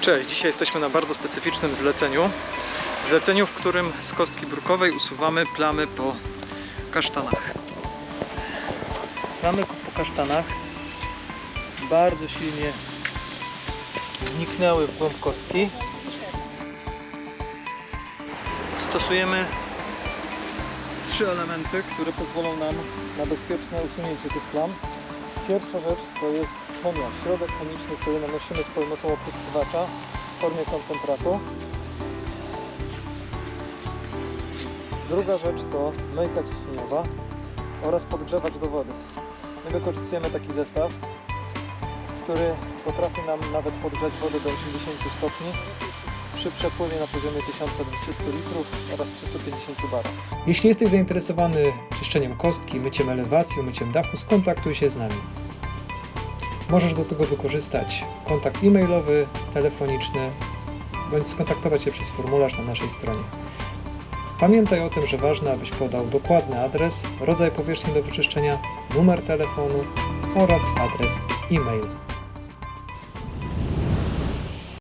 Cześć, dzisiaj jesteśmy na bardzo specyficznym zleceniu. Zleceniu, w którym z kostki brukowej usuwamy plamy po kasztanach. Plamy po kasztanach bardzo silnie wniknęły w głąb kostki. Stosujemy trzy elementy, które pozwolą nam na bezpieczne usunięcie tych plam. Pierwsza rzecz to jest chemia, środek chemiczny, który nanosimy z pomocą opryskiwacza w formie koncentratu. Druga rzecz to myjka ciśnieniowa oraz podgrzewacz do wody. My wykorzystujemy taki zestaw, który potrafi nam nawet podgrzać wodę do 80 stopni przy przepływie na poziomie 1200 litrów oraz 350 bar. Jeśli jesteś zainteresowany czyszczeniem kostki, myciem elewacji, myciem dachu, skontaktuj się z nami. Możesz do tego wykorzystać kontakt e-mailowy, telefoniczny, bądź skontaktować się przez formularz na naszej stronie. Pamiętaj o tym, że ważne, abyś podał dokładny adres, rodzaj powierzchni do wyczyszczenia, numer telefonu oraz adres e-mail.